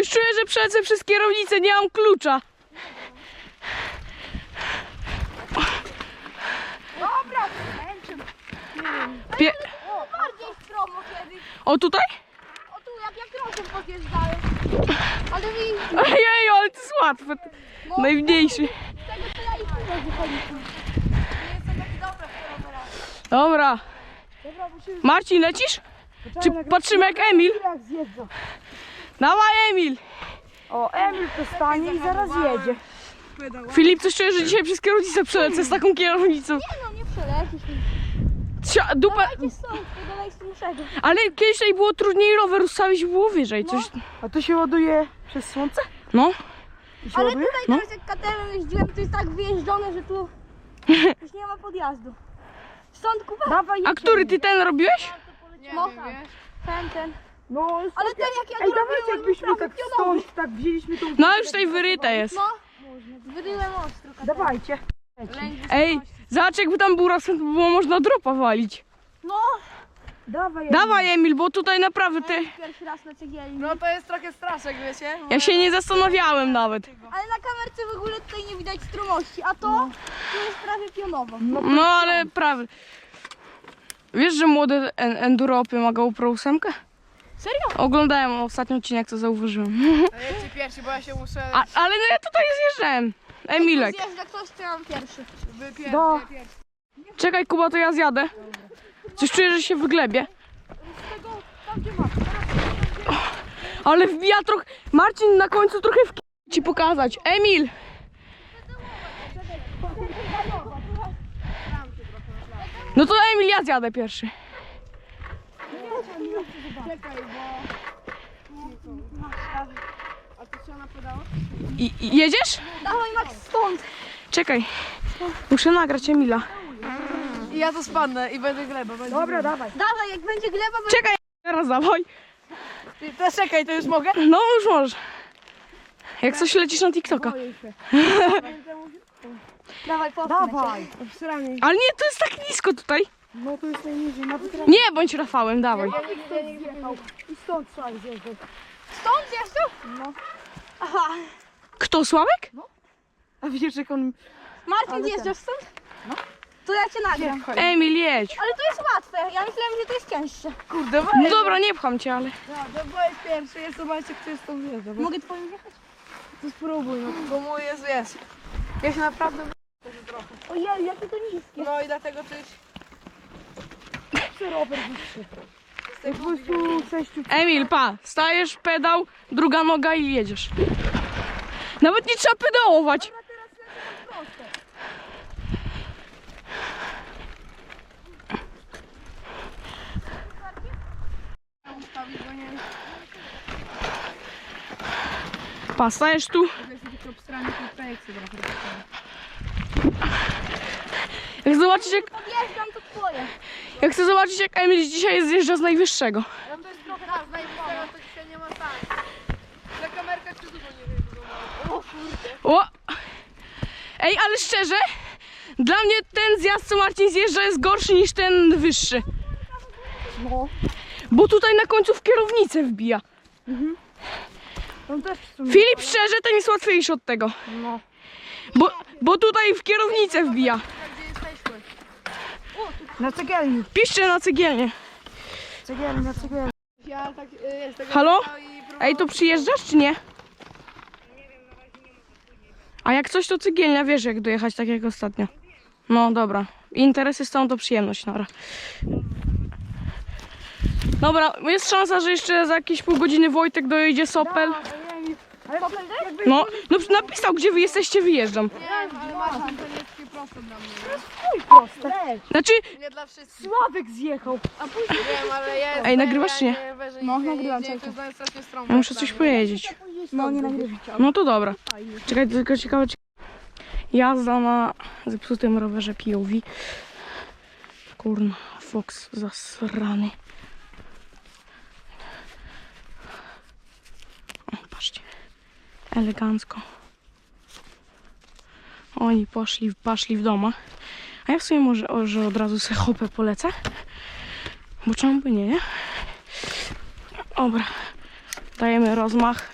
Coś czuję, że przelecę przez kierownicę, nie mam klucza. Dobra. Pie... O, bardziej stromo kiedyś. O tutaj? O tu, jak jak rokiem podjeżdżałem. Ale mi Ojej, ale to jest łatwe. Najmniejszy. tego tyle i tyle wychodziliśmy. Nie jestem taki dobry w rowerach. Dobra. Marcin, lecisz? Czy patrzymy jak Emil? Jak. Dawaj Emil! O, Emil to stanie i zaraz jedzie. Filip, coś czuję, że dzisiaj przez kierownicę przelecę z taką kierownicą. Nie no, nie przelecisz. Dawajcie stąd, dalej straszego. Ale kiedyś tutaj było trudniej rower ustawić, było wyżej. Coś... A to się ładuje przez słońce? No. I się Ale ładuje? tutaj No. teraz jak katerem jeździłem, to jest tak wyjeżdżone, że tu już nie ma podjazdu. Stąd kupa. Dawaj, A który ty ten robiłeś? No, ten, ten. No, Ale ten jak ja Ej, go dawajcie, robiłem, jakbyśmy był tak pionowy. stąd, tak wzięliśmy tą... No już tutaj wyryte jest. No, wyryłem ostro. Dawajcie. Ej, zobacz jakby tam był rozpęd, by było można dropa walić. No, Dawaj, Emil. Dawaj Emil, bo tutaj naprawdę ty... pierwszy raz na cegielni. No to jest trochę straszek, wiecie? Ja się nie zastanawiałem nawet. Ale na kamerce w ogóle tutaj nie widać stromości, a to, to jest prawie pionowo. No ale prawie. Wiesz, że młody en enduropy ma GoPro 8? Serio? Oglądałem ostatni odcinek, co zauważyłem. A ja ci pierwszy, bo ja się muszę A, ale no ja tutaj zjeżdżałem. Emilek. Zjeżdża ktoś, to ja mam pierwszy. wypierdzieć. Do. Czekaj Kuba, to ja zjadę. Coś czuję, że się wyglebie. Ale wbija trochę... Marcin na końcu trochę w... ci pokazać. Emil! No to Emil, ja zjadę pierwszy. A to co ona podała? I, i jedziesz? Dawaj Max stąd. Czekaj. Muszę nagrać Emila. I ja to spadnę i będę gleba. Będzie Dobra, dawaj. Dawaj, jak będzie gleba, będzie... Czekaj, teraz dawaj. Ty, to czekaj, to już mogę? No już możesz. Jak coś lecisz na TikToka. Dawaj, popnę Dawaj. Ale nie, to jest tak nisko tutaj. No to jest najniżej. Na wytra... Nie bądź Rafałem, dawaj. I stąd trzeba zjeżdżać. Stąd zjeżdżał? No. Aha. Kto, Sławek? A widzisz, jak on... Marcin, Ale zjeżdżasz stąd? No. To ja cię nagram. Emil, jedź. Ale to jest łatwe. Ja myślałem, że to jest cięższe. Kurde, weź. No dobra, nie pcham cię, ale... No, bo jest pierwszy, jest zobaczcie, kto jest tą. Bo Mogę twoim jechać? to spróbuj, no. Bo mój jest, jest. Ja się naprawdę Ojej, jakie to niskie. No i dlatego to jest... rower wyższy. Jak po prostu sześciu... Emil, pa, stajesz, pedał, druga noga i jedziesz. Nawet nie trzeba pedałować. Pa, stajesz tu. Jak zobaczysz, jak, Podjeżdżam, to twoje. jak chcę zobaczyć, jak Emil dzisiaj zjeżdża z najwyższego. No to jest trochę raz, najwyższego, to dzisiaj nie ma tak. Na kamerkach czy nie wyglądało. O kurde. O! Ej, ale szczerze, dla mnie ten zjazd, co Marcin zjeżdża, jest gorszy niż ten wyższy. No. Bo tutaj na końcu w kierownicę wbija. On też w sumie... Filip, szczerze, ten jest łatwiejszy od tego. No. Bo, bo tutaj w kierownicę wbija. Na cegielni. Piszcie na cegielnie. Cegielni, na cegielni. Ja tak y, jest tego Halo? Ej, to przyjeżdżasz czy nie? A jak coś, to cegielnia, wiesz jak dojechać, tak jak ostatnio. No dobra. Interesy z tą to przyjemność, dobra. Dobra, jest szansa, że jeszcze za jakieś pół godziny Wojtek dojedzie Sopel. No, no napisał, gdzie wy jesteście, wyjeżdżam. Nie, ale masz, to nie proste dla mnie. Chuj proste. Znaczy, Nie dla wszystkich. Sławek zjechał. Wiem, ale ja Ej, nagrywasz czy nie? No, nagrywam strasznie strąga ja muszę coś powiedzieć. No nie nagrywaj. No to dobra. Czekaj, tylko ciekawe, czy... Jazda na zepsutym rowerze POV. Kurna, Fox zasrany. O, patrzcie. Elegancko. Oni poszli, poszli w domach. A ja w sumie może że od razu se hopę polecę. Bo czemu by nie, nie? Dobra. Dajemy rozmach.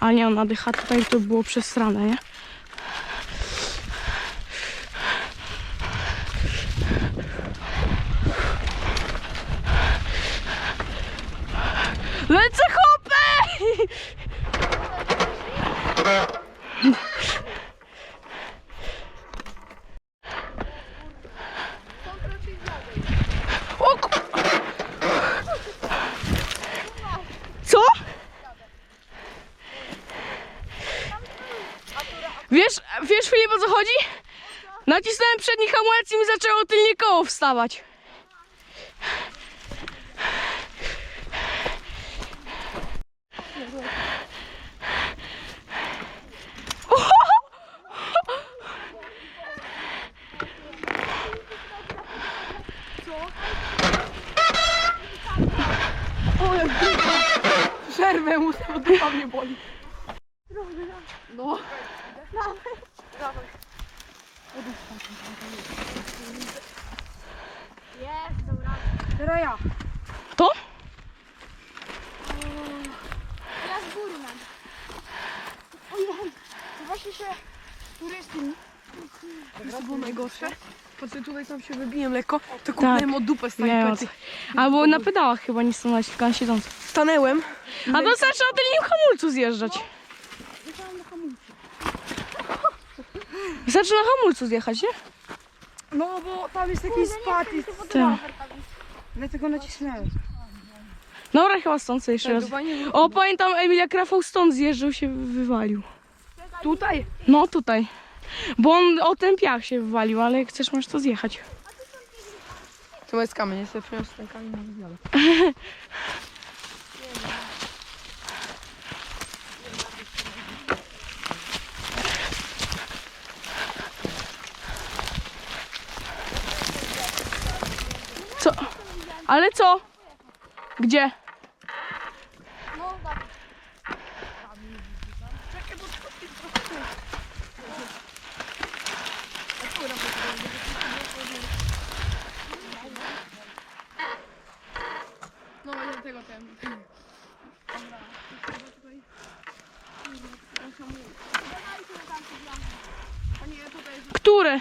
A nie, ona dycha tutaj, to było przesrane, nie? Lecę chłopy! O ku... Co? Wiesz, wiesz Filip o co chodzi? Nacisnąłem przedni hamulec i mi zaczęło koło wstawać. Przerwę muszę, bo dupa mnie boli. No. Jest, dobra. Teraz ja. To? Teraz góry mam. Ojej, to właśnie się turysty Wiesz co było najgorsze? Po co tutaj tam się wybiłem lekko, to kupnąłem od dupę z Nie, pety. Albo na pedałach chyba nie stanąłeś, tylko na siedzącym. Stanęłem. A to znaczy na tylnym hamulcu zjeżdżać. Wystarczy na hamulcu zjechać, nie? No bo tam jest jakiś spad i Tak. Dlatego nacisnąłem. Dobra, chyba stąd sobie jeszcze raz. Chyba nie- O, pamiętam Emil jak Rafał stąd zjeżdżał się wywalił. Tutaj? No tutaj. Bo on o ten piach się wywalił, ale jak chcesz możesz to zjechać. To jest kamień, ja sobie przyniosę ten kamień Ale co? Gdzie? No. Który?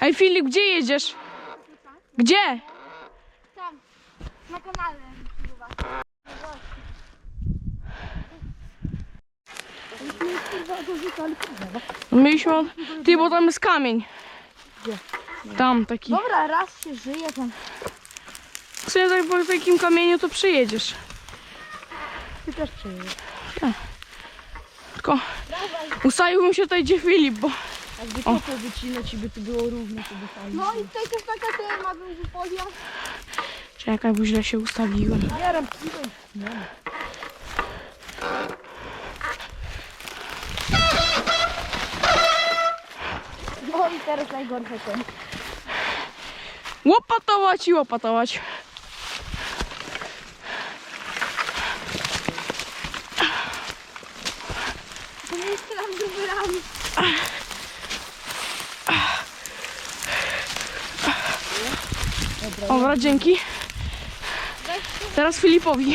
Ej Filip, gdzie jedziesz? Gdzie? Tam. Na kanale. chyba. Mieliśmy... Ty, bo tam jest kamień. Tam taki. Dobra, raz się żyje tam. W sumie tak po takim kamieniu to przyjedziesz. Ty też przyjedziesz. Tylko ustawiłbym się tutaj gdzie Filip, bo... Jakby to to wycinać i by to było równo, to by fajnie. No i tutaj też taka temat był poziom. Czekaj, bo źle się ustawiłem. Zbieram No i teraz najgorsze ten. Łopatować i łopatować. To nie jest tam gruberami. Dobra, dzięki. Teraz Filipowi.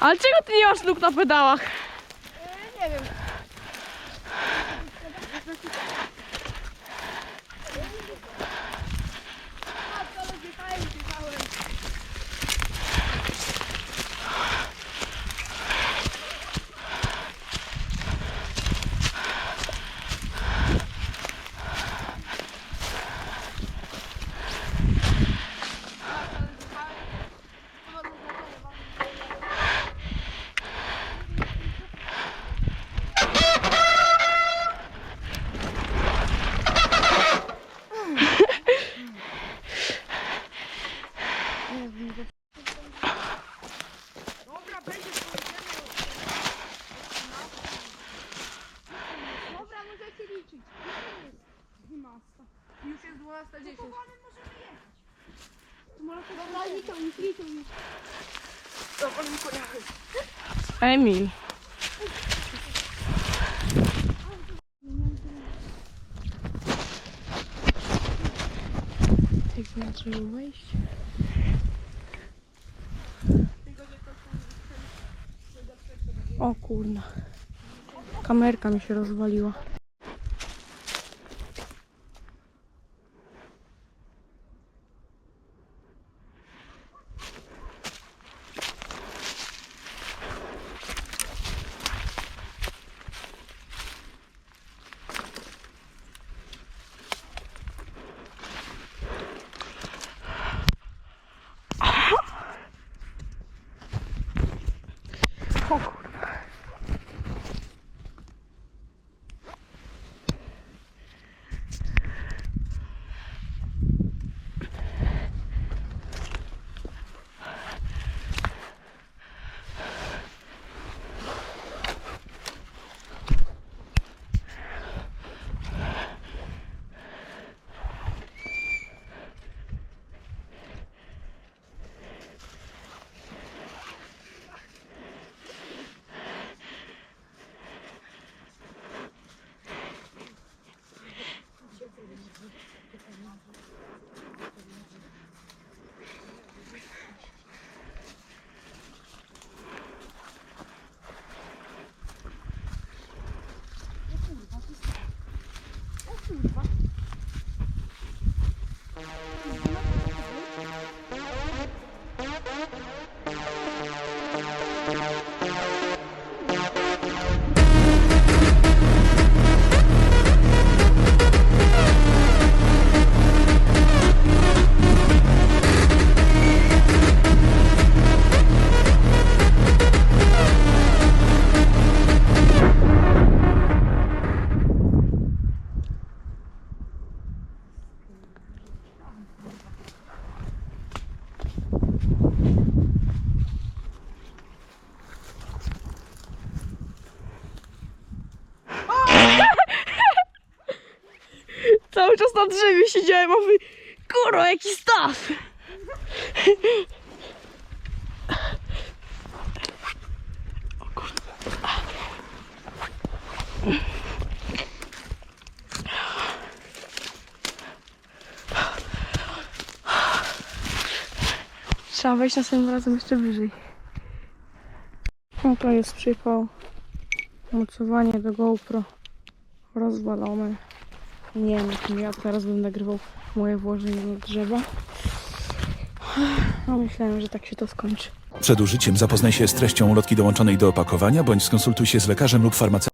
Ale czego ty nie masz nóg na pedałach? nie wiem. 12 10. Dobra, liczą mi. Emil. Wejść? O kurna. Kamerka mi się rozwaliła. Czas na drzewie siedziałem, a wy... Kurwa, jaki staw! O kurwa. Trzeba wejść następnym razem jeszcze wyżej. No to jest przypał. Mocowanie do GoPro rozwalone. Nie wiem, ja teraz bym nagrywał moje włożenie do drzewa. No myślałem, że tak się to skończy. Przed użyciem zapoznaj się z treścią ulotki dołączonej do opakowania bądź skonsultuj się z lekarzem lub farmaceutą.